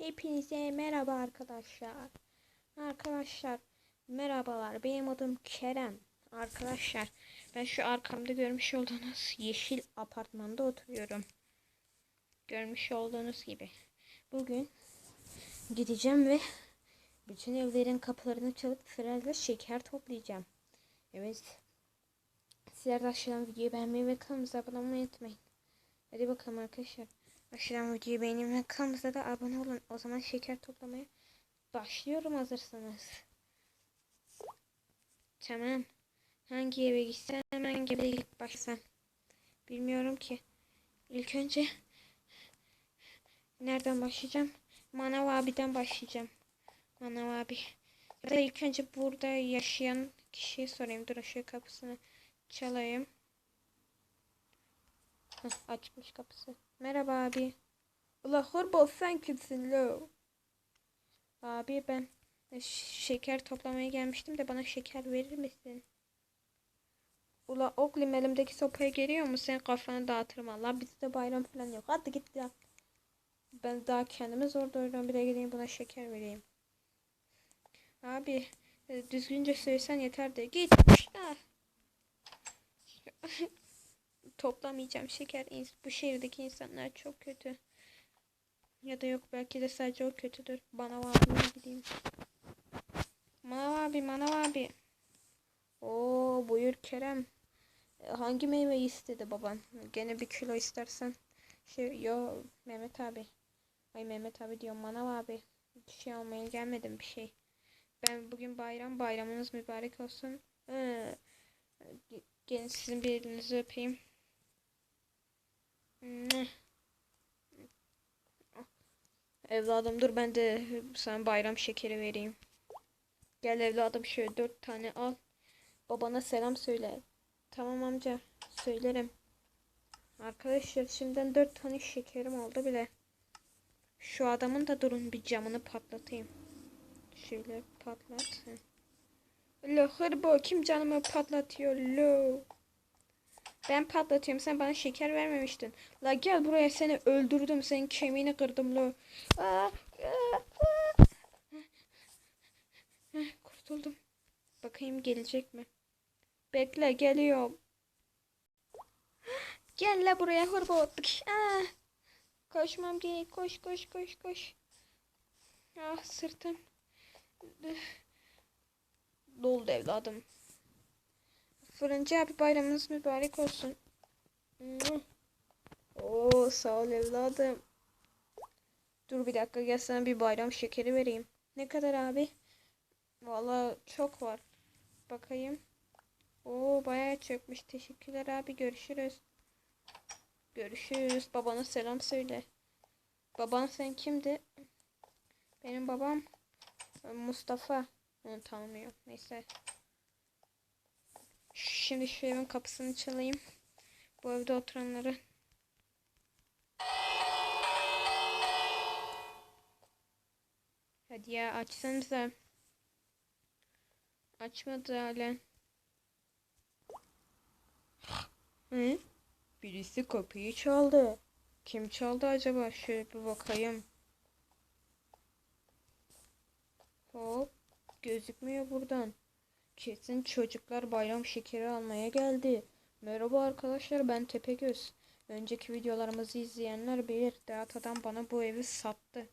Hepinize merhaba arkadaşlar. Arkadaşlar merhabalar. Benim adım Kerem. Arkadaşlar ben şu arkamda görmüş olduğunuz yeşil apartmanda oturuyorum. Görmüş olduğunuz gibi. Bugün gideceğim ve bütün evlerin kapılarını çalıp sırayla şeker toplayacağım. Evet. Sizler de aşağıdan videoyu beğenmeyi ve kanalımıza abone olmayı unutmayın. Hadi bakalım arkadaşlar. Aşağıdan videoyu beğenin ve kanalımıza da abone olun. O zaman şeker toplamaya başlıyorum hazırsanız. Tamam. Hangi eve gitsem hangi eve ilk başlasam. Bilmiyorum ki. İlk önce nereden başlayacağım? Manav abiden başlayacağım. Manav abi. Ya da ilk önce burada yaşayan kişiye sorayım. Dur şu kapısını çalayım. Heh, açmış kapısı. Merhaba abi. Ula hırbol sen kimsin lo? Abi ben ş- şeker toplamaya gelmiştim de bana şeker verir misin? Ula Oklim elimdeki sopaya geliyor mu? Sen kafanı dağıtırım Allah. Bizde bayram falan yok. Hadi git ya. Ben daha kendime zor doyuruyorum. Bir de gideyim buna şeker vereyim. Abi e, düzgünce söylesen yeter de. Git. Toplamayacağım şeker. Bu şehirdeki insanlar çok kötü. Ya da yok belki de sadece o kötüdür. Bana abime gideyim. Manav abi, manav abi. Oo buyur Kerem. E, Hangi meyveyi istedi baban? Gene bir kilo istersen. Şey yo Mehmet abi. Ay Mehmet abi diyorum manav abi. Bir şey almaya gelmedim bir şey. Ben bugün bayram bayramınız mübarek olsun. Ee, gelin sizin bir elinizi öpeyim. Evladım dur ben de sana bayram şekeri vereyim. Gel evladım şöyle dört tane al. Babana selam söyle. Tamam amca söylerim. Arkadaşlar şimdiden dört tane şekerim oldu bile. Şu adamın da durun bir camını patlatayım. Şöyle patlat. Lo hırbo kim canımı patlatıyor lo. Ben patlatıyorum. Sen bana şeker vermemiştin. La gel buraya seni öldürdüm. Senin kemiğini kırdım lo. Kurtuldum. Bakayım gelecek mi? Bekle geliyorum. Gel la buraya. Tıkış, aa. Koşmam gerek. Koş koş koş koş. Ah sırtım. Doldu evladım. Fırıncı abi bayramınız mübarek olsun. Oo sağ ol evladım. Dur bir dakika gel sana bir bayram şekeri vereyim. Ne kadar abi? Valla çok var. Bakayım. Oo bayağı çökmüş. Teşekkürler abi görüşürüz. Görüşürüz. Babana selam söyle. Baban sen kimdi? Benim babam e, Mustafa. Onu tanımıyor. Neyse. Şimdi şu evin kapısını çalayım. Bu evde oturanları. Hadi ya açsanıza. Açmadı hala. Hı? Birisi kapıyı çaldı. Kim çaldı acaba? Şöyle bir bakayım. Hop. Gözükmüyor buradan. Kesin çocuklar bayram şekeri almaya geldi. Merhaba arkadaşlar ben Tepegöz. Önceki videolarımızı izleyenler bilir. Deat adam bana bu evi sattı.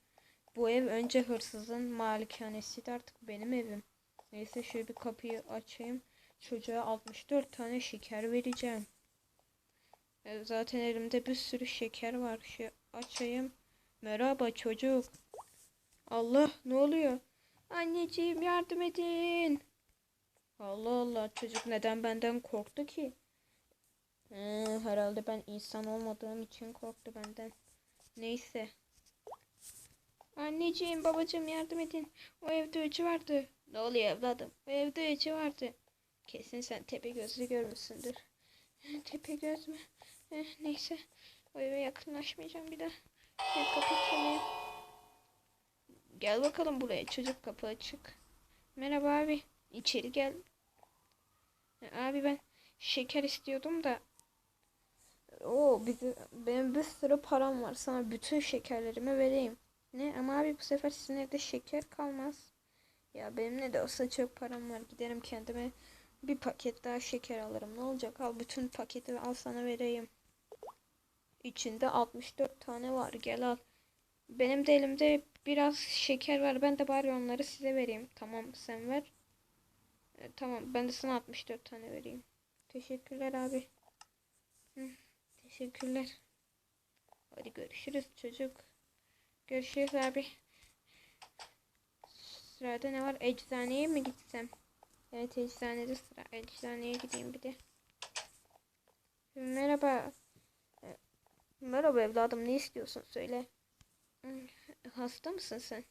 Bu ev önce hırsızın malikanesiydi artık benim evim. Neyse şöyle bir kapıyı açayım. Çocuğa 64 tane şeker vereceğim. E, Zaten elimde bir sürü şeker var. Şu açayım. Merhaba çocuk. Allah ne oluyor? Anneciğim yardım edin. Allah Allah çocuk neden benden korktu ki? Ee, herhalde ben insan olmadığım için korktu benden. Neyse. Anneciğim babacığım yardım edin. O evde öcü vardı. Ne oluyor evladım? O evde öcü vardı. Kesin sen tepe gözlü görmüşsündür. Tepe göz mü? Neyse. O eve yakınlaşmayacağım bir daha. Bir kapıyı çalayım. Gel bakalım buraya çocuk kapı açık. Merhaba abi. İçeri gel. Abi ben şeker istiyordum da. Oo bizi, benim bir sürü param var. Sana bütün şekerlerimi vereyim. Ne ama abi bu sefer sizin evde şeker kalmaz. Ya benim ne de olsa çok param var. Giderim kendime bir paket daha şeker alırım. Ne olacak? Al bütün paketi al sana vereyim. İçinde 64 tane var. Gel al. Benim de elimde biraz şeker var. Ben de bari onları size vereyim. Tamam sen ver. E, tamam ben de sana 64 tane vereyim. Teşekkürler abi. Hı, teşekkürler. Hadi görüşürüz çocuk. Görüşürüz abi. Sırada ne var? Eczaneye mi gitsem? Evet eczanede sıra. Eczaneye gideyim bir de. Merhaba. E, Merhaba evladım ne istiyorsun söyle. Hasta mısın sen?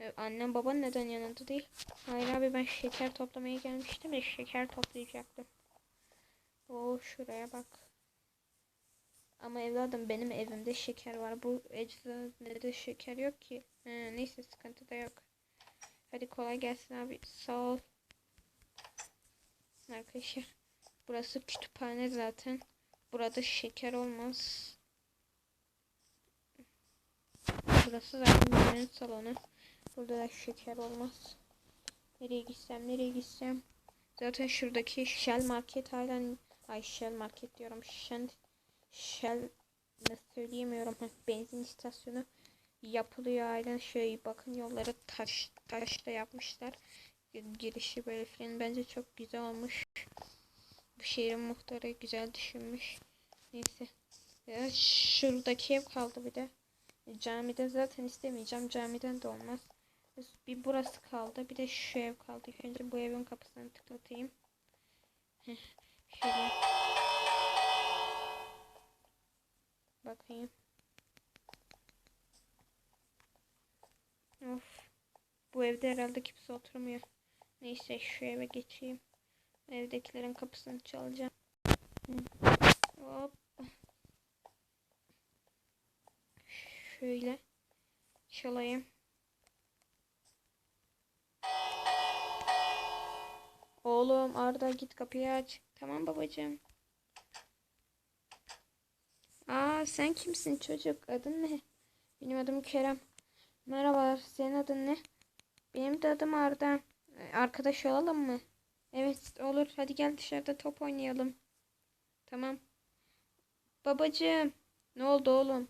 E, Annem baban neden yanında değil? Hayır abi ben şeker toplamaya gelmiştim de şeker toplayacaktım. Oo şuraya bak. Ama evladım benim evimde şeker var. Bu eczanede şeker yok ki. He, neyse sıkıntı da yok. Hadi kolay gelsin abi. Sağ ol. Arkadaşlar. Burası kütüphane zaten. Burada şeker olmaz. Burası zaten benim salonu. Burada da şeker olmaz. Nereye gitsem nereye gitsem. Zaten şuradaki Shell market halen ay Shell market diyorum. Shell Shell ne söyleyemiyorum. Benzin istasyonu yapılıyor halen şey bakın yolları taş taşla yapmışlar. Girişi böyle filan bence çok güzel olmuş. Bu şehrin muhtarı güzel düşünmüş. Neyse. Ya şuradaki ev kaldı bir de. Camide zaten istemeyeceğim. Camiden de olmaz. Bir burası kaldı. Bir de şu ev kaldı. Önce bu evin kapısını tıklatayım. Şöyle. Bakayım. Of. Bu evde herhalde kimse oturmuyor. Neyse şu eve geçeyim. Evdekilerin kapısını çalacağım. Hop. Şöyle çalayım. Oğlum Arda git kapıyı aç. Tamam babacığım. Aa sen kimsin çocuk? Adın ne? Benim adım Kerem. Merhabalar. Senin adın ne? Benim de adım Arda. Ee, Arkadaş olalım mı? Evet olur. Hadi gel dışarıda top oynayalım. Tamam. Babacığım. Ne oldu oğlum?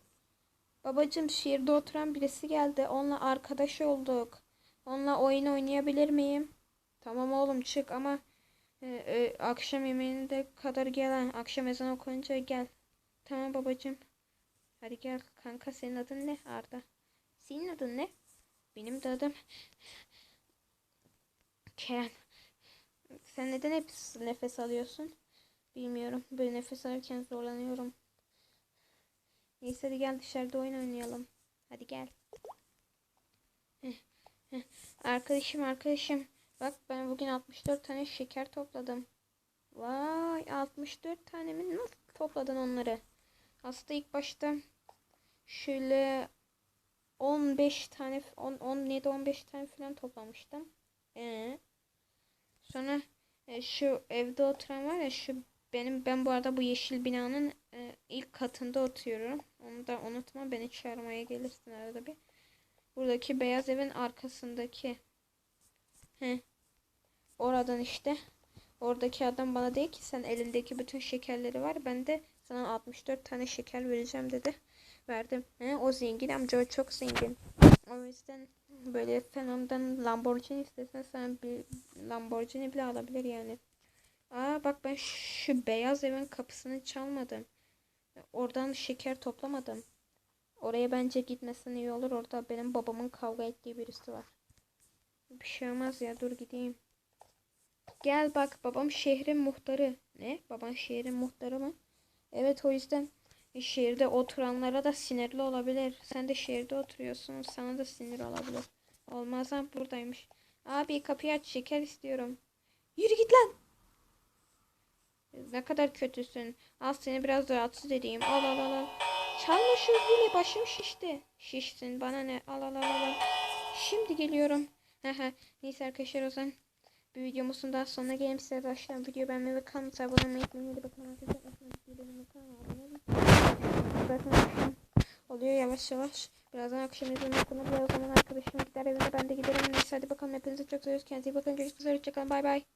Babacığım şehirde oturan birisi geldi. Onunla arkadaş olduk. Onunla oyun oynayabilir miyim? Tamam oğlum çık ama e, e, akşam yemeğinde kadar gelen akşam ezan okununca gel. Tamam babacığım. Hadi gel kanka senin adın ne Arda? Senin adın ne? Benim de adım Kerem. Sen neden hep nefes alıyorsun? Bilmiyorum. Böyle nefes alırken zorlanıyorum. Neyse hadi gel dışarıda oyun oynayalım. Hadi gel. Arkadaşım arkadaşım. Bak ben bugün 64 tane şeker topladım. Vay 64 tane mi? Nasıl topladın onları? Aslında ilk başta şöyle 15 tane 10 17 15 tane falan toplamıştım. Ee, sonra e, şu evde oturan var ya şu benim ben bu arada bu yeşil binanın e, ilk katında oturuyorum. Onu da unutma beni çağırmaya gelirsin arada bir. Buradaki beyaz evin arkasındaki. He. Oradan işte. Oradaki adam bana dedi ki sen elindeki bütün şekerleri var. Ben de sana 64 tane şeker vereceğim dedi. Verdim. He, o zengin amca o çok zengin. O yüzden böyle sen ondan Lamborghini istesen sana bir Lamborghini bile alabilir yani. Aa bak ben şu beyaz evin kapısını çalmadım. Oradan şeker toplamadım. Oraya bence gitmesen iyi olur. Orada benim babamın kavga ettiği birisi var. Bir şey olmaz ya dur gideyim. Gel bak babam şehrin muhtarı. Ne? Baban şehrin muhtarı mı? Evet o yüzden şehirde oturanlara da sinirli olabilir. Sen de şehirde oturuyorsun. Sana da sinir olabilir. Olmaz ha buradaymış. Abi kapıyı aç şeker istiyorum. Yürü git lan. Ne kadar kötüsün. Al seni biraz rahatsız edeyim. Al al al. Çalma şu zili başım şişti. Şişsin bana ne. Al al al al. Şimdi geliyorum. Neyse arkadaşlar o zaman bir videomuzun daha sonuna gelelim size başlayan video beğenmeyi ve kanalımıza abone olmayı unutmayın. Bakalım arkadaşlar. Bakın oluyor yavaş yavaş. Birazdan akşam okunur ve o zaman arkadaşım gider evine ben de giderim. Neyse hadi bakalım hepinizi çok seviyoruz. Kendinize iyi bakın. Görüşmek üzere. Hoşçakalın. Bay bay.